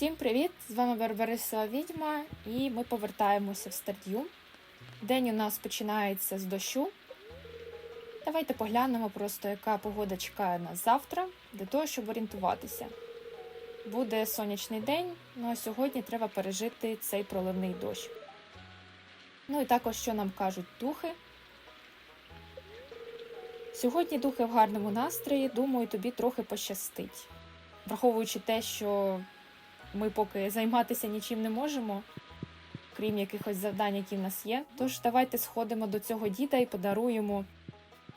Всім привіт! З вами Барбарисова Відьма, і ми повертаємося в Стардю. День у нас починається з дощу. Давайте поглянемо просто, яка погода чекає нас завтра, для того, щоб орієнтуватися. Буде сонячний день, ну а сьогодні треба пережити цей проливний дощ. Ну і також, що нам кажуть духи. Сьогодні духи в гарному настрої, думаю, тобі трохи пощастить. Враховуючи те, що ми поки займатися нічим не можемо, крім якихось завдань, які в нас є. Тож давайте сходимо до цього діда і подаруємо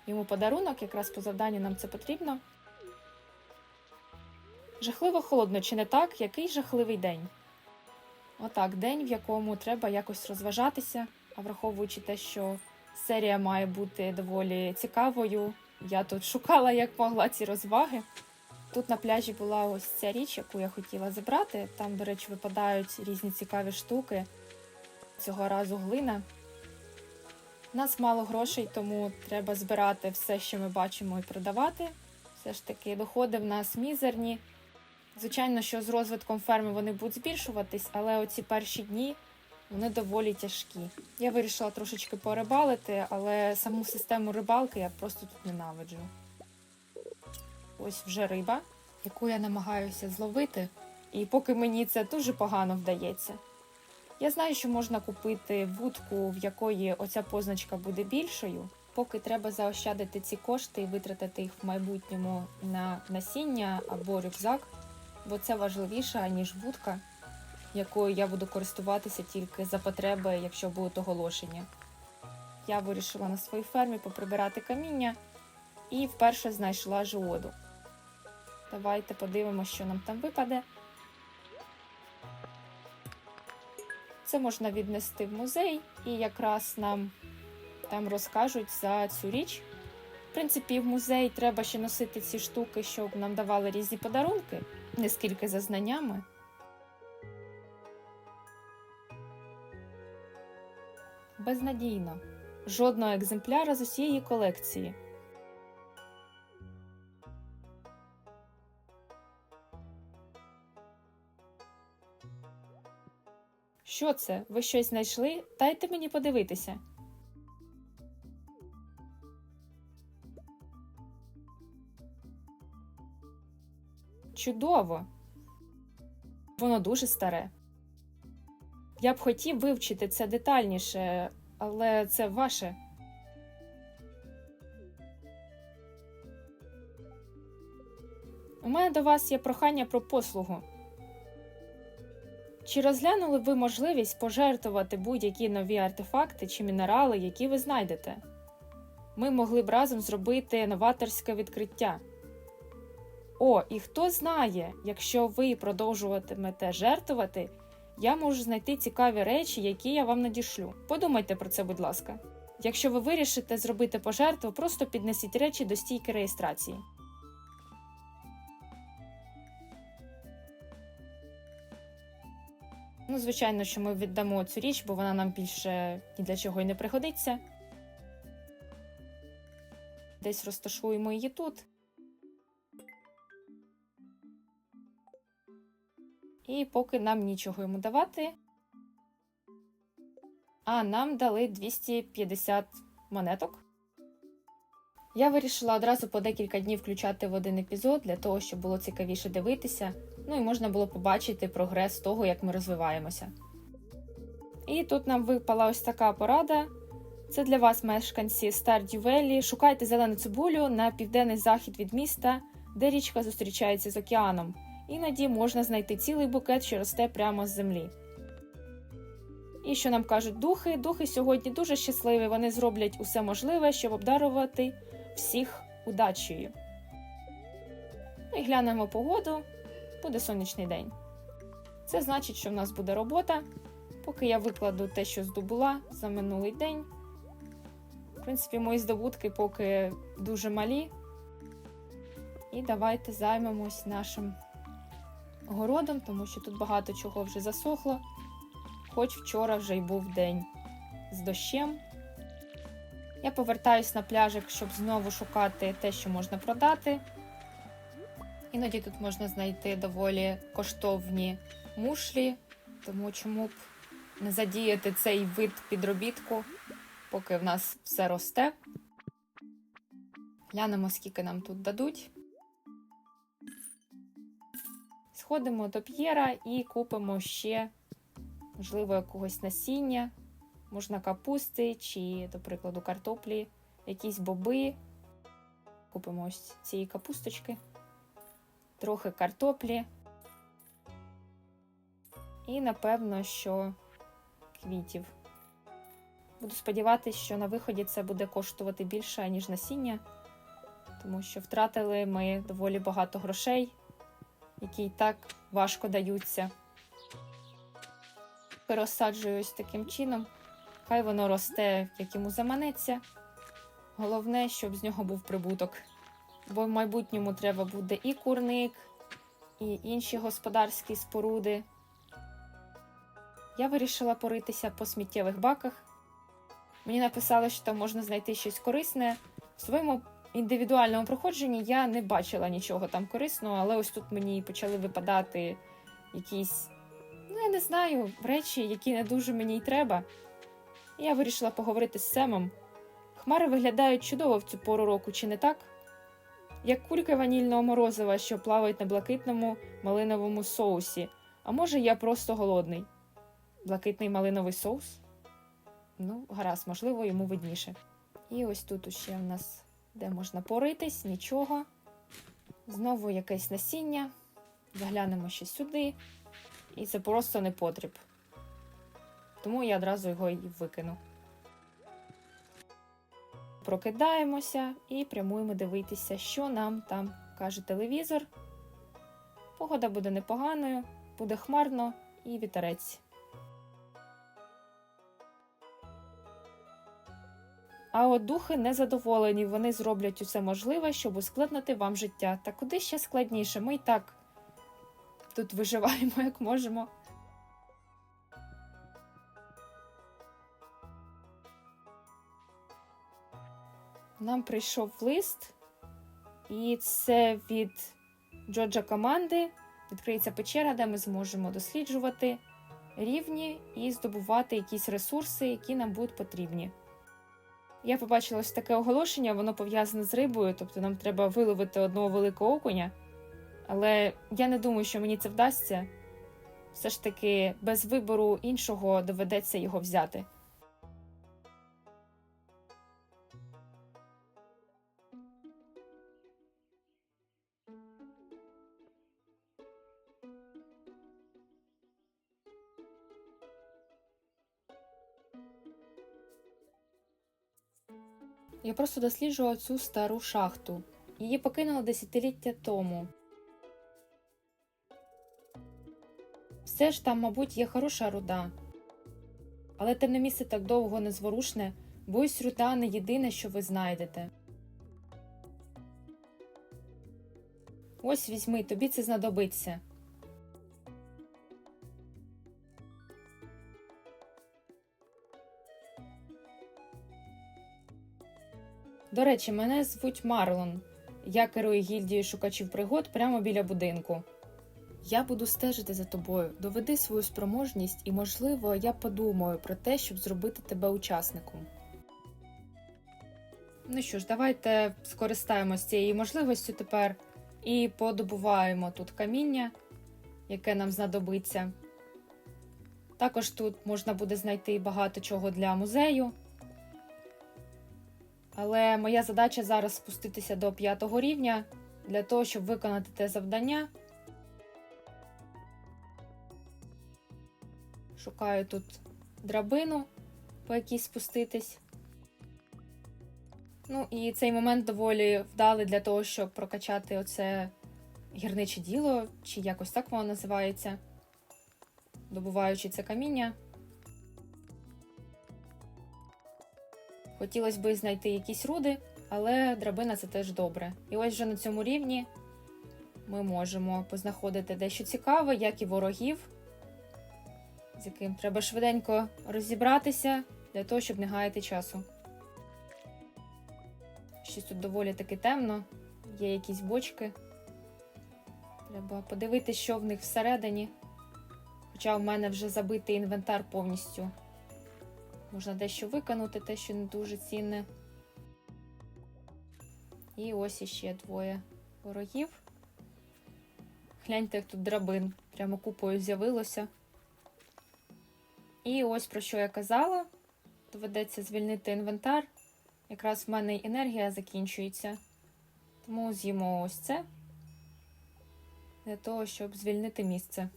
йому подарунок, якраз по завданню нам це потрібно. Жахливо холодно, чи не так? Який жахливий день? Отак, день, в якому треба якось розважатися, а враховуючи те, що серія має бути доволі цікавою, я тут шукала як могла ці розваги. Тут на пляжі була ось ця річ, яку я хотіла забрати. Там, до речі, випадають різні цікаві штуки. Цього разу глина. У нас мало грошей, тому треба збирати все, що ми бачимо, і продавати. Все ж таки, доходи в нас мізерні. Звичайно, що з розвитком ферми вони будуть збільшуватись, але оці перші дні вони доволі тяжкі. Я вирішила трошечки порибалити, але саму систему рибалки я просто тут ненавиджу. Ось вже риба, яку я намагаюся зловити, і поки мені це дуже погано вдається. Я знаю, що можна купити вудку, в якої оця позначка буде більшою, поки треба заощадити ці кошти і витратити їх в майбутньому на насіння або рюкзак, бо це важливіше, ніж вудка, якою я буду користуватися тільки за потреби, якщо будуть оголошення. Я вирішила на своїй фермі поприбирати каміння і вперше знайшла жиоду. Давайте подивимося, що нам там випаде. Це можна віднести в музей, і якраз нам там розкажуть за цю річ. В принципі, в музей треба ще носити ці штуки, щоб нам давали різні подарунки, не скільки за знаннями. Безнадійно. Жодного екземпляра з усієї колекції. Що це? Ви щось знайшли? Дайте мені подивитися. Чудово. Воно дуже старе. Я б хотів вивчити це детальніше, але це ваше. У мене до вас є прохання про послугу. Чи розглянули ви можливість пожертвувати будь-які нові артефакти чи мінерали, які ви знайдете? Ми могли б разом зробити новаторське відкриття. О, і хто знає, якщо ви продовжуватимете жертвувати, я можу знайти цікаві речі, які я вам надішлю. Подумайте про це, будь ласка. Якщо ви вирішите зробити пожертву, просто піднесіть речі до стійки реєстрації. Ну, звичайно, що ми віддамо цю річ, бо вона нам більше ні для чого й не пригодиться. Десь розташуємо її тут. І поки нам нічого йому давати. А нам дали 250 монеток. Я вирішила одразу по декілька днів включати в один епізод для того, щоб було цікавіше дивитися, ну і можна було побачити прогрес того, як ми розвиваємося. І тут нам випала ось така порада. Це для вас, мешканці Стардювелі. Шукайте зелену цибулю на південний захід від міста, де річка зустрічається з океаном. Іноді можна знайти цілий букет, що росте прямо з землі. І що нам кажуть духи? Духи сьогодні дуже щасливі, вони зроблять усе можливе, щоб обдарувати всіх удачею. Ну і глянемо погоду. Буде сонячний день. Це значить, що в нас буде робота. Поки я викладу те, що здобула за минулий день. В принципі, мої здобутки поки дуже малі. І давайте займемось нашим городом, тому що тут багато чого вже засохло. Хоч вчора вже й був день з дощем. Я повертаюсь на пляжик, щоб знову шукати те, що можна продати. Іноді тут можна знайти доволі коштовні мушлі, тому чому б не задіяти цей вид підробітку, поки в нас все росте. Глянемо, скільки нам тут дадуть. Сходимо до П'єра і купимо ще, можливо, якогось насіння, можна капусти чи, до прикладу, картоплі, якісь боби. Купимо ось цієї капусточки, трохи картоплі. І, напевно, що квітів. Буду сподіватися, що на виході це буде коштувати більше, ніж насіння, тому що втратили ми доволі багато грошей, які і так важко даються. Розсаджую ось таким чином. Хай воно росте, як йому заманеться. Головне, щоб з нього був прибуток. Бо в майбутньому треба буде і курник, і інші господарські споруди. Я вирішила поритися по сміттєвих баках. Мені написали, що там можна знайти щось корисне. В своєму індивідуальному проходженні я не бачила нічого там корисного, але ось тут мені почали випадати якісь, ну я не знаю, речі, які не дуже мені й треба. І я вирішила поговорити з Семом. Хмари виглядають чудово в цю пору року, чи не так? Як кульки ванільного морозива, що плавають на блакитному малиновому соусі. А може, я просто голодний. Блакитний малиновий соус? Ну, гаразд, можливо, йому видніше. І ось тут ще в нас, де можна поритись, нічого. Знову якесь насіння. Заглянемо ще сюди. І це просто не потріб. Тому я одразу його і викину. Прокидаємося і прямуємо дивитися, що нам там каже телевізор. Погода буде непоганою, буде хмарно і вітерець. А от духи незадоволені, вони зроблять усе можливе, щоб ускладнити вам життя. Та куди ще складніше? Ми і так тут виживаємо, як можемо. Нам прийшов лист, і це від Джорджа команди. Відкриється печера, де ми зможемо досліджувати рівні і здобувати якісь ресурси, які нам будуть потрібні. Я побачила ось таке оголошення, воно пов'язане з рибою, тобто нам треба виловити одного великого окуня. Але я не думаю, що мені це вдасться. Все ж таки, без вибору іншого доведеться його взяти. Я просто досліджувала цю стару шахту. Її покинули десятиліття тому. Все ж там, мабуть, є хороша руда. Але темне місце так довго незворушне, бо ось руда не єдине, що ви знайдете. Ось візьми, тобі це знадобиться. До речі, мене звуть Марлон. Я керую гільдією шукачів пригод прямо біля будинку. Я буду стежити за тобою, доведи свою спроможність, і, можливо, я подумаю про те, щоб зробити тебе учасником. Ну що ж, давайте скористаємось цією можливістю тепер і подобуваємо тут каміння, яке нам знадобиться. Також тут можна буде знайти багато чого для музею. Але моя задача зараз спуститися до п'ятого рівня для того, щоб виконати те завдання. Шукаю тут драбину, по якій спуститись. Ну і цей момент доволі вдалий для того, щоб прокачати оце гірниче діло, чи якось так воно називається, добуваючи це каміння. Хотілося б знайти якісь руди, але драбина це теж добре. І ось вже на цьому рівні ми можемо познаходити дещо цікаве, як і ворогів, з яким треба швиденько розібратися для того, щоб не гаяти часу. Щось тут доволі таки темно, є якісь бочки. Треба подивитися, що в них всередині. Хоча в мене вже забитий інвентар повністю. Можна дещо виконати, те, що не дуже цінне. І ось іще двоє ворогів. Гляньте, як тут драбин. Прямо купою з'явилося. І ось про що я казала. Доведеться звільнити інвентар. Якраз в мене енергія закінчується. Тому з'їмо ось це. Для того, щоб звільнити місце.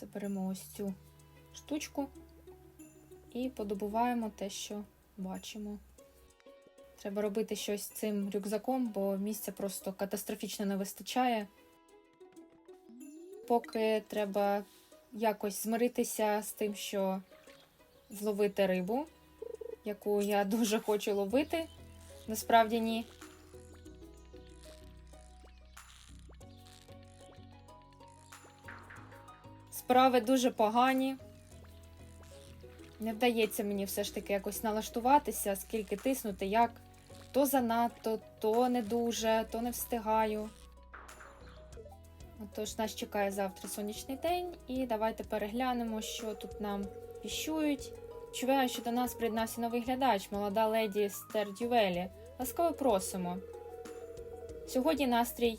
Заберемо ось цю штучку і подобуваємо те, що бачимо. Треба робити щось цим рюкзаком, бо місця просто катастрофічно не вистачає. Поки треба якось змиритися з тим, що зловити рибу, яку я дуже хочу ловити. Насправді ні. Справи дуже погані. Не вдається мені все ж таки якось налаштуватися, скільки тиснути, як то занадто, то не дуже, то не встигаю. Отож, нас чекає завтра сонячний день, і давайте переглянемо, що тут нам віщують. Чуваю, що до нас приєднався новий глядач, молода леді Стердювелі. Ласкаво просимо. Сьогодні настрій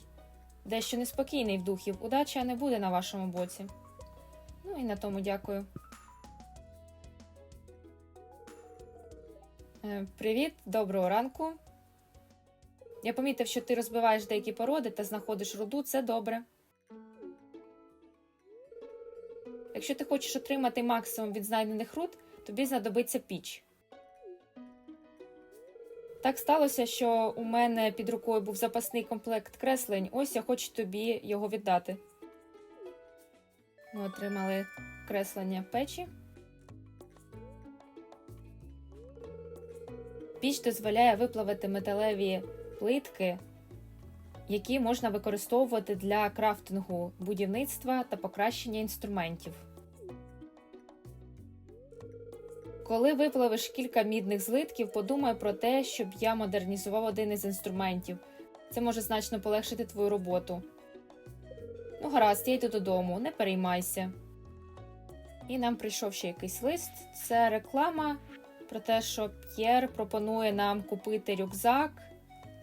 дещо неспокійний в духів. Удача не буде на вашому боці. І на тому дякую. Е, Привіт, доброго ранку. Я помітив, що ти розбиваєш деякі породи та знаходиш руду, це добре. Якщо ти хочеш отримати максимум від знайдених руд, тобі знадобиться піч. Так сталося, що у мене під рукою був запасний комплект креслень. Ось я хочу тобі його віддати. Ми отримали креслення печі. Піч дозволяє виплавити металеві плитки, які можна використовувати для крафтингу будівництва та покращення інструментів. Коли виплавиш кілька мідних злитків, подумай про те, щоб я модернізував один із інструментів. Це може значно полегшити твою роботу. Ну, гаразд, я йду додому, не переймайся. І нам прийшов ще якийсь лист. Це реклама про те, що П'єр пропонує нам купити рюкзак,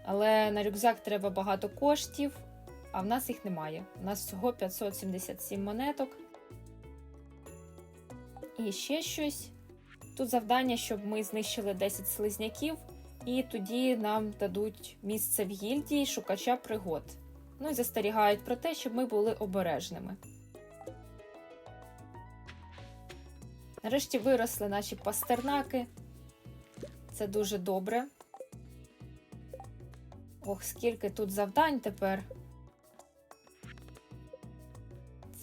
але на рюкзак треба багато коштів, а в нас їх немає. У нас всього 577 монеток. І ще щось. Тут завдання, щоб ми знищили 10 слизняків, і тоді нам дадуть місце в гільдії шукача пригод. Ну і застерігають про те, щоб ми були обережними. Нарешті виросли наші пастернаки. Це дуже добре. Ох, скільки тут завдань тепер.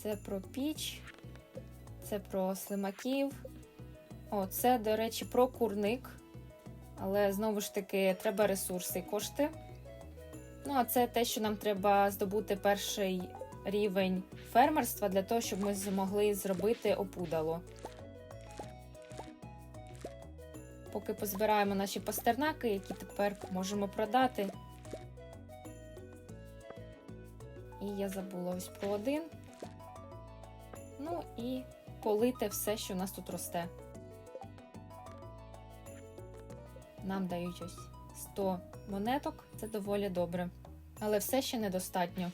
Це про піч, це про слимаків. О, це, до речі, про курник. Але знову ж таки треба ресурси і кошти. Ну, а це те, що нам треба здобути перший рівень фермерства для того, щоб ми змогли зробити опудало. Поки позбираємо наші пастернаки, які тепер можемо продати. І я забула ось про один. Ну і полити все, що у нас тут росте. Нам дають ось 100 монеток, це доволі добре. Але все ще недостатньо.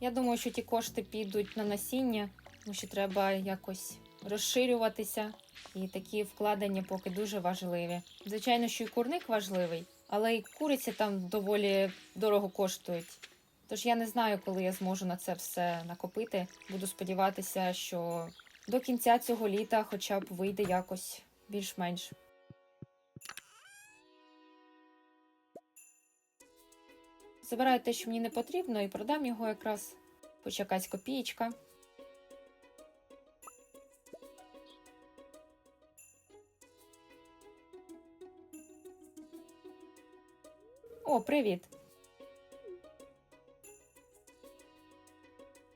Я думаю, що ті кошти підуть на насіння, тому що треба якось розширюватися, і такі вкладення поки дуже важливі. Звичайно, що і курник важливий, але і куриці там доволі дорого коштують. Тож я не знаю, коли я зможу на це все накопити. Буду сподіватися, що до кінця цього літа хоча б вийде якось більш-менш. Забираю те, що мені не потрібно, і продам його якраз. Хоч якась копієчка. О, привіт!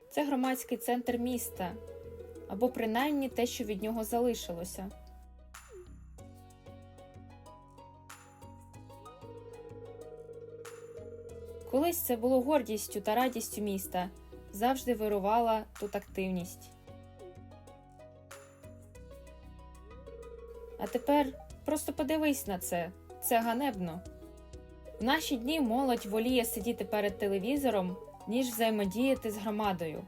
Це громадський центр міста, або принаймні те, що від нього залишилося. Колись це було гордістю та радістю міста, завжди вирувала тут активність. А тепер просто подивись на це, це ганебно. В наші дні молодь воліє сидіти перед телевізором, ніж взаємодіяти з громадою.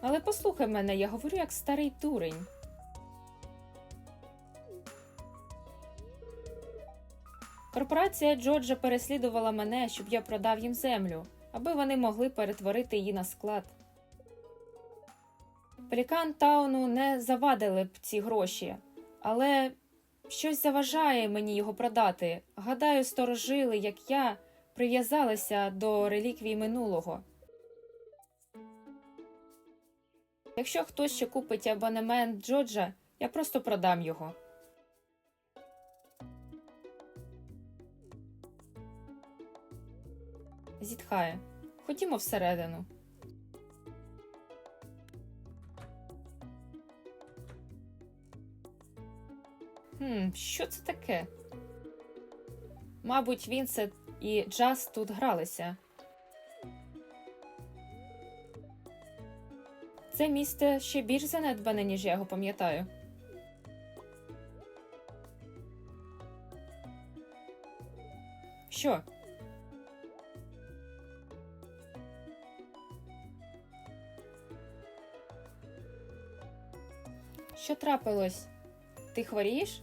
Але послухай мене, я говорю як старий дурень. Корпорація Джорджа переслідувала мене, щоб я продав їм землю, аби вони могли перетворити її на склад. Пелікан Тауну не завадили б ці гроші, але щось заважає мені його продати. Гадаю, сторожили, як я, прив'язалися до реліквій минулого. Якщо хтось ще купить абонемент Джорджа, я просто продам його. Зітхає. Ходімо всередину. Хм, що це таке? Мабуть, Вінсент і Джаз тут гралися. Це місце ще більш занедбане, ніж я його пам'ятаю. Що? Що трапилось? Ти хворієш?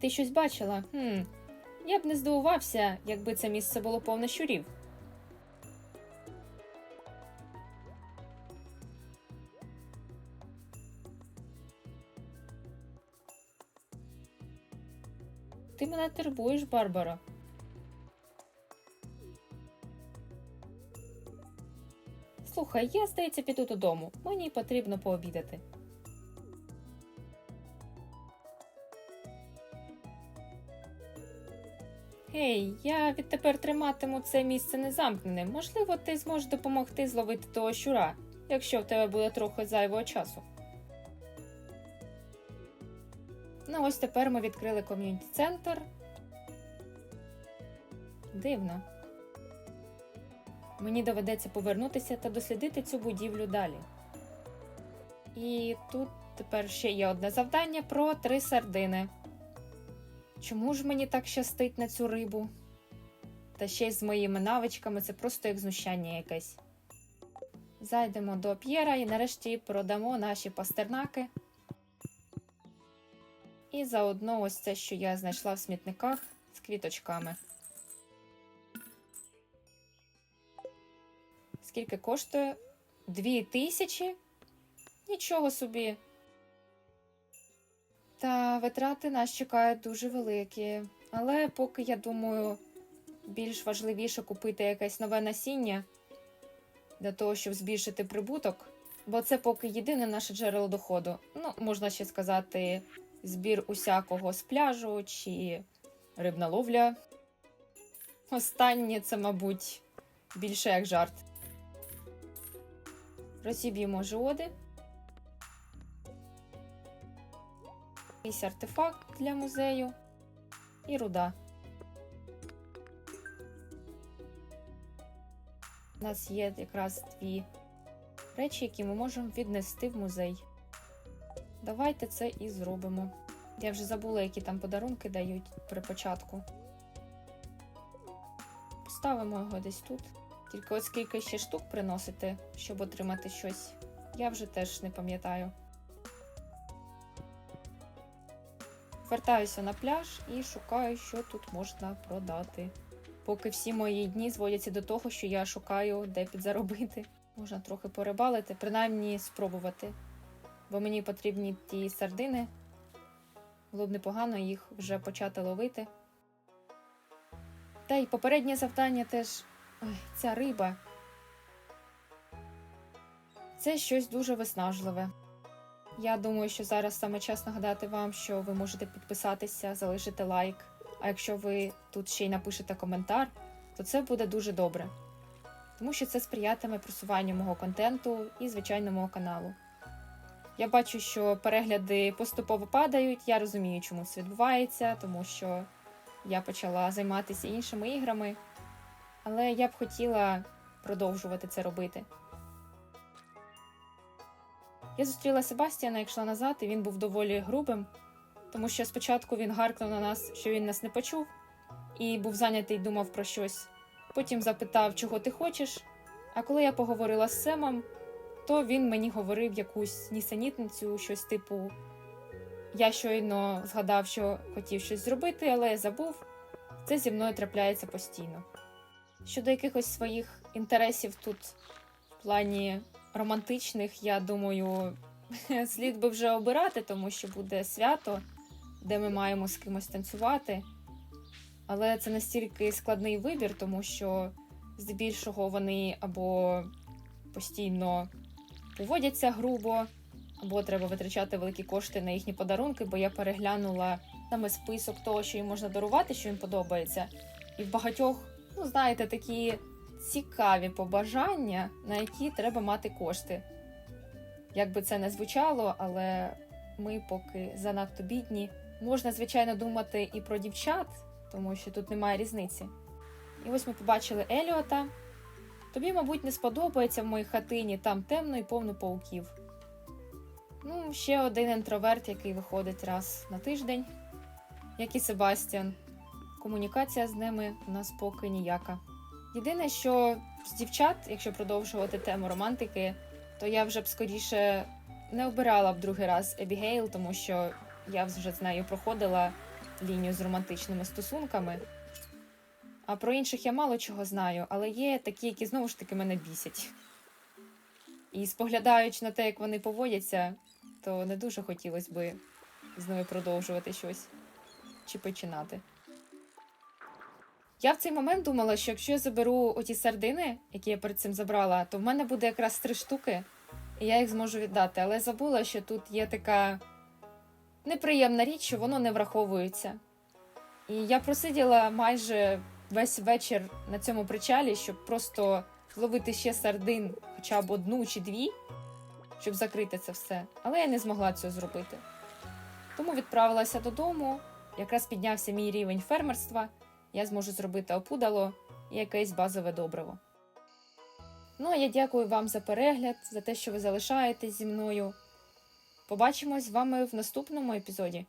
Ти щось бачила? Хм. Я б не здивувався, якби це місце було повне щурів. Ти мене турбуєш, Барбара. Слухай, я, здається, піду додому. Мені потрібно пообідати. Гей, я відтепер триматиму це місце незамкненим. Можливо, ти зможеш допомогти зловити того щура, якщо в тебе буде трохи зайвого часу. Ну, ось тепер ми відкрили ком'юніті центр. Дивно. Мені доведеться повернутися та дослідити цю будівлю далі. І тут тепер ще є одне завдання про три сардини. Чому ж мені так щастить на цю рибу? Та ще й з моїми навичками це просто як знущання якесь. Зайдемо до П'єра і нарешті продамо наші пастернаки. І заодно ось це, що я знайшла в смітниках з квіточками. Скільки коштує? Дві тисячі? Нічого собі. Та витрати нас чекають дуже великі. Але поки я думаю, більш важливіше купити якесь нове насіння для того, щоб збільшити прибуток. Бо це поки єдине наше джерело доходу. Ну, можна ще сказати, збір усякого з пляжу чи рибна ловля. Останнє це, мабуть, більше як жарт. Розіб'ємо жоди. Якийсь артефакт для музею і руда. У нас є якраз дві речі, які ми можемо віднести в музей. Давайте це і зробимо. Я вже забула, які там подарунки дають при початку. Поставимо його десь тут. Тільки от скільки ще штук приносити, щоб отримати щось, я вже теж не пам'ятаю. Вертаюся на пляж і шукаю, що тут можна продати. Поки всі мої дні зводяться до того, що я шукаю, де підзаробити. Можна трохи порибалити, принаймні спробувати. Бо мені потрібні ті сардини. Було б непогано їх вже почати ловити. Та й попереднє завдання теж. Ой, ця риба. Це щось дуже виснажливе. Я думаю, що зараз саме час нагадати вам, що ви можете підписатися, залишити лайк. А якщо ви тут ще й напишете коментар, то це буде дуже добре. тому що це сприятиме просуванню мого контенту і, звичайно, мого каналу. Я бачу, що перегляди поступово падають. Я розумію, чому це відбувається, тому що я почала займатися іншими іграми, але я б хотіла продовжувати це робити. Я зустріла Себастьяна, як йшла назад, і він був доволі грубим, тому що спочатку він гаркнув на нас, що він нас не почув, і був зайнятий, думав про щось. Потім запитав, чого ти хочеш. А коли я поговорила з Семом, то він мені говорив якусь нісенітницю, щось типу: я щойно згадав, що хотів щось зробити, але я забув. Це зі мною трапляється постійно. Щодо якихось своїх інтересів тут в плані романтичних, я думаю, слід би вже обирати, тому що буде свято, де ми маємо з кимось танцювати. Але це настільки складний вибір, тому що здебільшого вони або постійно поводяться грубо, або треба витрачати великі кошти на їхні подарунки, бо я переглянула саме список того, що їм можна дарувати, що їм подобається. І в багатьох, ну знаєте, такі цікаві побажання, на які треба мати кошти. Як би це не звучало, але ми поки занадто бідні. Можна, звичайно, думати і про дівчат, тому що тут немає різниці. І ось ми побачили Еліота. Тобі, мабуть, не сподобається в моїй хатині, там темно і повно пауків. Ну, ще один інтроверт, який виходить раз на тиждень, як і Себастьян. Комунікація з ними у нас поки ніяка. Єдине, що з дівчат, якщо продовжувати тему романтики, то я вже б скоріше не обирала б другий раз Ебігейл, тому що я вже з нею проходила лінію з романтичними стосунками. А про інших я мало чого знаю, але є такі, які знову ж таки мене бісять. І споглядаючи на те, як вони поводяться, то не дуже хотілося би з ними продовжувати щось чи починати. Я в цей момент думала, що якщо я заберу оті сардини, які я перед цим забрала, то в мене буде якраз три штуки, і я їх зможу віддати. Але забула, що тут є така неприємна річ, що воно не враховується. І я просиділа майже весь вечір на цьому причалі, щоб просто зловити ще сардин, хоча б одну чи дві, щоб закрити це все. Але я не змогла цього зробити. Тому відправилася додому, якраз піднявся мій рівень фермерства, я зможу зробити опудало і якесь базове добриво. Ну, а я дякую вам за перегляд, за те, що ви залишаєтесь зі мною. Побачимось з вами в наступному епізоді.